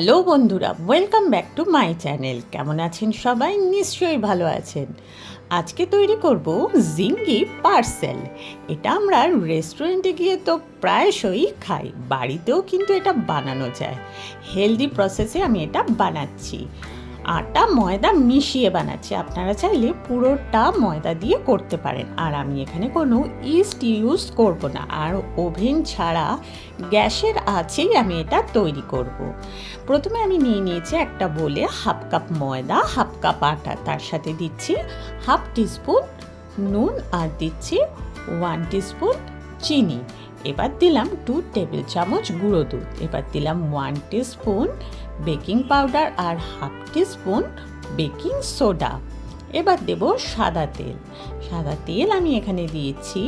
Hello বন্ধুরা welcome back to my channel কেমন আছেন সবাই? নিশ্চয়ই ভালো আছেন। আজকে তৈরি করব জিঙ্গি পার্সেল। এটা আমরা রেস্টুরেন্টে গিয়ে তো প্রায়শই খাই, বাড়িতেও কিন্তু এটা বানানো যায়। হেলদি প্রসেসে আমি এটা বানাচ্ছি। আটা ময়দা মিশিয়ে বানাচ্ছি। আপনারা চাইলে পুরোটা ময়দা দিয়ে করতে পারেন। আর আমি এখানে কোনো ইস্ট ইউজ করব না। আর ওভেন ছাড়া গ্যাসের আছেই আমি এটা তৈরি করব। প্রথমে আমি নিয়ে নিয়েছি একটা বলে হাফ কাপ ময়দা, হাফ কাপ আটা। তার সাথে দিচ্ছি হাফ টিস্পুন নুন আর দিচ্ছি ওয়ান টিস্পুন চিনি। এবার দিলাম টু টেবিল চামচ গুঁড়ো দুধ। এবার দিলাম ওয়ান টিস্পুন বেকিং পাউডার আর হাফ টিস্পুন বেকিং সোডা। এবার দেব সাদা তেল। সাদা তেল আমি এখানে দিয়েছি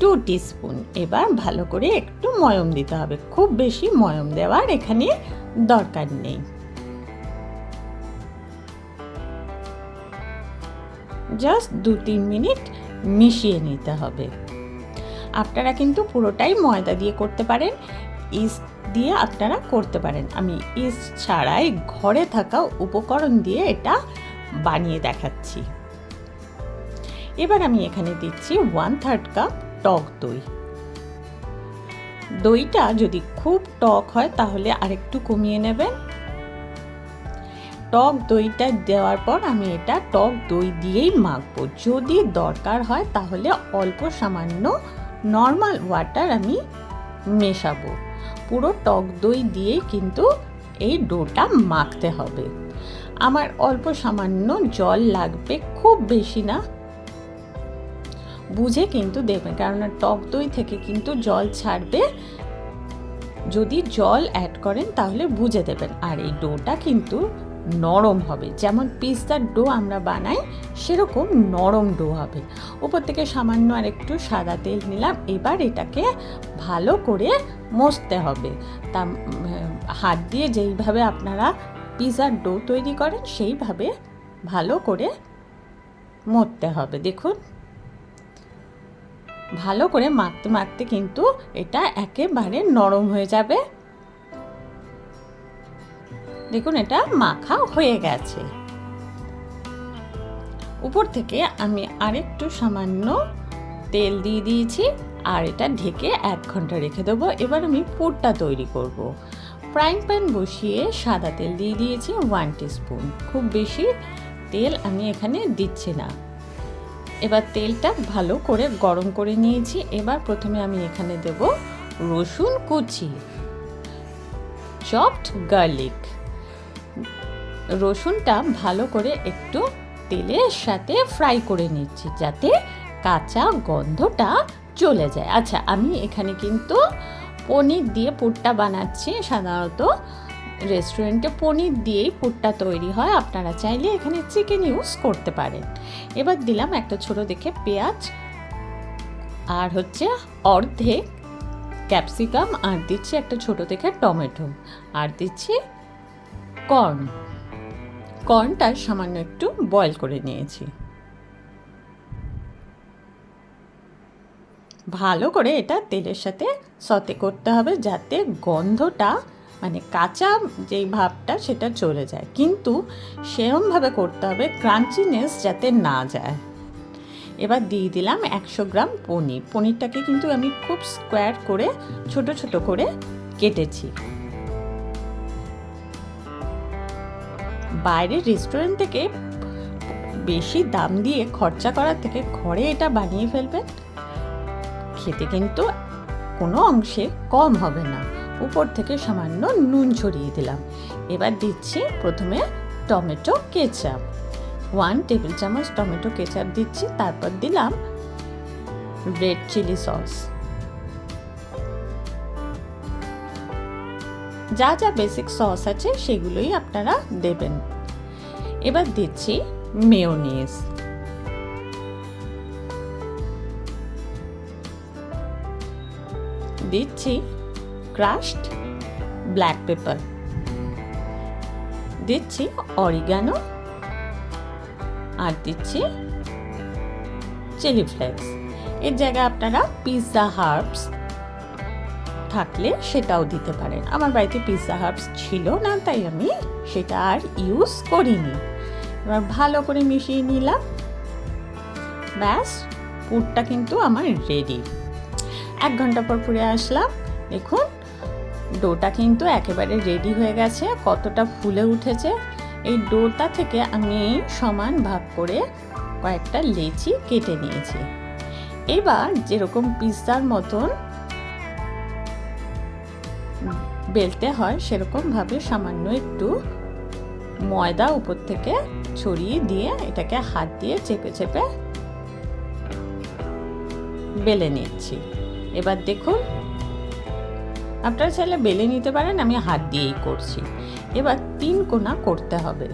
টু টিস্পুন। এবার ভালো করে একটু ময়ম দিতে হবে। খুব বেশি ময়ম দেওয়ার এখানে দরকার নেই। জাস্ট দু তিন মিনিট মিশিয়ে নিতে হবে। আপনারা কিন্তু পুরোটাই ময়দা দিয়ে করতে পারেন। ইস্ট দিয়ে আপনারা করতে পারেন। আমি ইস্ট ছাড়াই ঘরে থাকা উপকরণ দিয়ে এটা বানিয়ে দেখাচ্ছি। এবার আমি এখানে দিচ্ছি ওয়ান থার্ড কাপ টক দই। দইটা যদি খুব টক হয়, তাহলে আরেকটু কমিয়ে নেবেন। টক দইটা দেওয়ার পর আমি এটা টক দই দিয়েই মাখবো। যদি দরকার হয়, তাহলে অল্প সামান্য নর্মাল ওয়াটার আমি মেশাবো। পুরো টক দই দিয়ে কিন্তু এই ডোটা মাখতে হবে। আমার অল্প সামান্য জল লাগবে, খুব বেশি না। বুঝে কিন্তু দেবেন কেননা টক দই থেকে কিন্তু জল ছাড়বে। যদি জল অ্যাড করেন তাহলে বুঝে দেবেন। আর এই ডোটা কিন্তু নরম হবে। যেমন পিস্তার ডো আমরা বানাই, সেরকম নরম ডো হবে। উপর থেকে সামান্য আর একটু সাদা তেল নিলাম, এবার এটাকে ভালো করে মসতে হবে। তা হাত দিয়ে যেইভাবে আপনারা পিৎজার ডো তৈরি করেন, সেইভাবে ভালো করে মরতে হবে। দেখুন, ভালো করে মাখতে মাখতে কিন্তু এটা একেবারে নরম হয়ে যাবে। দেখুন, এটা মাখা হয়ে গেছে। উপর থেকে আমি আরেকটু সামান্য তেল দিয়ে দিয়েছি আর এটা ঢেকে এক ঘণ্টা রেখে দেবো। এবার আমি পুরটা তৈরি করব। ফ্রাইং প্যান বসিয়ে সাদা তেল দিয়ে দিয়েছি ওয়ান স্পুন খুব বেশি তেল আমি এখানে দিচ্ছি না। এবার তেলটা ভালো করে গরম করে নিয়েছি। এবার প্রথমে আমি এখানে দেব রসুন কুচি, চপড গার্লিক। রসুনটা ভালো করে একটু তেলের সাথে ফ্রাই করে নিচ্ছি যাতে কাঁচা গন্ধটা চলে যায়। আচ্ছা আমি এখানে কিন্তু পনির দিয়ে পুরটা বানাচ্ছি। সাধারণত রেস্টুরেন্টে পনির দিয়েই পুরটা তৈরি হয়। আপনারা চাইলে এখানে চিকেন ইউজ করতে পারেন। এবার দিলাম একটা ছোট দেখে পেঁয়াজ আর হচ্ছে অর্ধেক ক্যাপসিকাম আর দিচ্ছি একটা ছোট দেখে টমেটো। আর দিচ্ছি কর্ন কর্নটা সামান্য একটু বয়েল করে নিয়েছি। ভালো করে এটা তেলের সাথে সতে করতে হবে যাতে গন্ধটা মানে কাঁচা যেই ভাবটা সেটা চলে যায়। কিন্তু সেরমভাবে করতে হবে ক্রাঞ্চিনেস যাতে না যায়। এবার দিয়ে দিলাম একশো গ্রাম পনির। পনিরটাকে কিন্তু আমি খুব স্কোয়ার করে ছোট ছোট করে কেটেছি। বাইরের রেস্টুরেন্ট থেকে বেশি দাম দিয়ে খরচা করার থেকে ঘরে এটা বানিয়ে ফেলবেন খেতে কিন্তু কোনো অংশে কম হবে না। উপর থেকে সামান্য নুন ছড়িয়ে দিলাম। এবার দিচ্ছি প্রথমে টমেটো কেচাপ। ওয়ান টেবিল চামচ টমেটো কেচাপ দিচ্ছি, তারপর দিলাম রেড চিলি সস যা যা বেসিক সস আছে, সেগুলোই আপনারা দেবেন। এবার দিচ্ছি মেয়োনিজ। দিচ্ছি ক্রাশড ব্ল্যাক পেপার। দিচ্ছি অরিগানো। আর দিচ্ছি চিলি ফ্লেক্স। এর জায়গায় আপনারা পিৎজা হার্বস থাকলে সেটাও দিতে পারেন। আমার বাড়িতে পিৎজা হার্বস ছিল না, তাই আমি সেটা আর ইউজ করিনি। এবার ভালো করে মিশিয়ে নিলাম। ব্যাস, পুরটা কিন্তু আমার রেডি এক ঘণ্টা পর পুরে আসলাম। দেখুন, ডোটা কিন্তু একেবারে রেডি হয়ে গেছে, কতটা ফুলে উঠেছে। এই ডোটা থেকে আমি সমান ভাগ করে কয়েকটা লেচি কেটে নিয়েছি। এবার যেরকম পিৎজার মতন বেলতে হয়, সেরকমভাবে সামান্য একটু ময়দা উপর থেকে ছড়িয়ে দিয়ে এটাকে হাত দিয়ে চেপে চেপে বেলে নিচ্ছি। এবার দেখুন, আপনারা চাইলে বেলে নিতে পারেন, আমি হাত দিয়েই করছি। এবার তিন কোনা করতে হবে।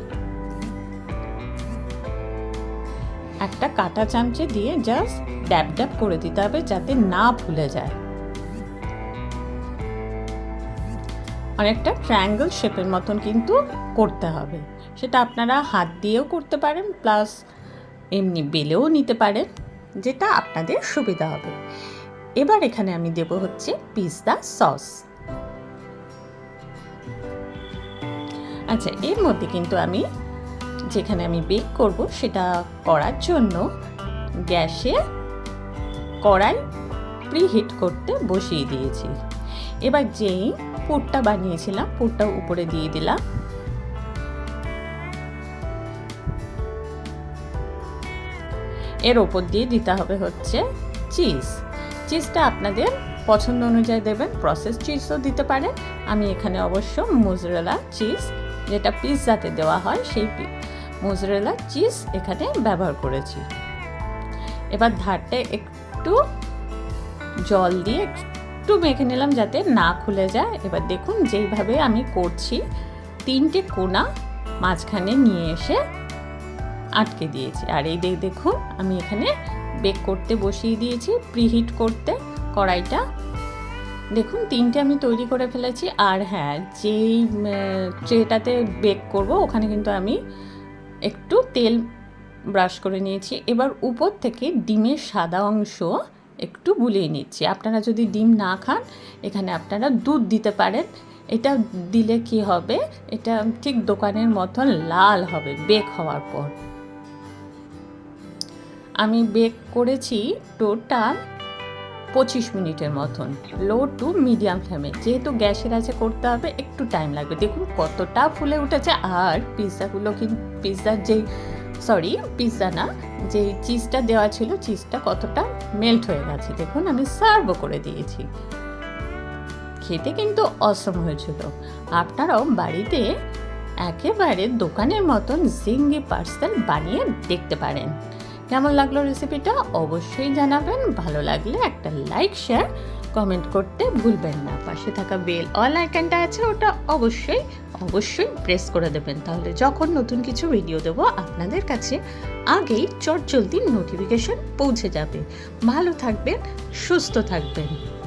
একটা কাটা চামচে দিয়ে জাস্ট ড্যাব ড্যাব করে দিতে হবে যাতে না ফুলে যায়। অনেকটা ট্রায়াঙ্গেল শেপের মতন কিন্তু করতে হবে। সেটা আপনারা হাত দিয়েও করতে পারেন প্লাস এমনি বেলেও নিতে পারেন, যেটা আপনাদের সুবিধা হবে। এবার এখানে আমি দেব হচ্ছে পিস্তা সস আচ্ছা এর মধ্যে কিন্তু আমি যেখানে আমি বেক করব সেটা করার জন্য গ্যাসে কড়াই প্রিহিট করতে বসিয়ে দিয়েছি। এবার যেই পুরটা বানিয়েছিলাম, পুরটা উপরে দিয়ে দিলাম। এর ওপর দিয়ে দিতে হবে হচ্ছে চিজ। চিজটা আপনাদের পছন্দ অনুযায়ী দেবেন প্রসেস চিজও দিতে পারেন আমি এখানে অবশ্য মোজরেলা চিজ যেটা পিৎজাতে দেওয়া হয় সেই মোজরেলা চিজ এখানে ব্যবহার করেছি। এবার ধারটা একটু জল দিয়ে একটু মেখে নিলাম যাতে না খুলে যায়। এবার দেখুন যেইভাবে আমি করছি, তিনটে কোনা মাঝখানে নিয়ে এসে আটকে দিয়েছি। আর এই দেখ, দেখুন, আমি এখানে বেক করতে বসিয়ে দিয়েছি, প্রিহিট করতে কড়াইটা। দেখুন, তিনটে আমি তৈরি করে ফেলেছি। আর হ্যাঁ যেই ট্রেটাতে বেক করব, ওখানে কিন্তু আমি একটু তেল ব্রাশ করে নিয়েছি। এবার উপর থেকে ডিমের সাদা অংশ একটু বুলিয়ে নিচ্ছি। আপনারা যদি ডিম না খান, এখানে আপনারা দুধ দিতে পারেন। এটা দিলে কি হবে? এটা ঠিক দোকানের মতন লাল হবে, বেক হওয়ার পর। আমি বেক করেছি টোটাল পঁচিশ মিনিটের মতন লো টু মিডিয়াম ফ্লেমে যেহেতু গ্যাসের আছে করতে হবে, একটু টাইম লাগবে। দেখুন কতটা ফুলে উঠেছে। আর পিৎজাগুলো কিন্তু পিৎজার যেই সরি পিৎজা না, যে চিজটা দেওয়া ছিল চিজটা কতটা মেল্ট হয়ে গেছে। দেখুন আমি সার্ভও করে দিয়েছি। খেতে কিন্তু অসম হয়েছিল। আপনারাও বাড়িতে একেবারে দোকানের মতন জিঙ্গি পার্সেল বানিয়ে দেখতে পারেন। কেমন লাগল রেসিপিটা অবশ্যই জানাবেন। ভালো লাগলে একটা লাইক শেয়ার কমেন্ট করতে ভুলবেন না। পাশে থাকা বেল অল আইকনটা আছে, ওটা অবশ্যই অবশ্যই প্রেস করে দেবেন। তাহলে যখন নতুন কিছু ভিডিও দেবো, আপনাদের কাছে আগেই চট জলদি নোটিফিকেশন পৌঁছে যাবে। ভালো থাকবেন, সুস্থ থাকবেন।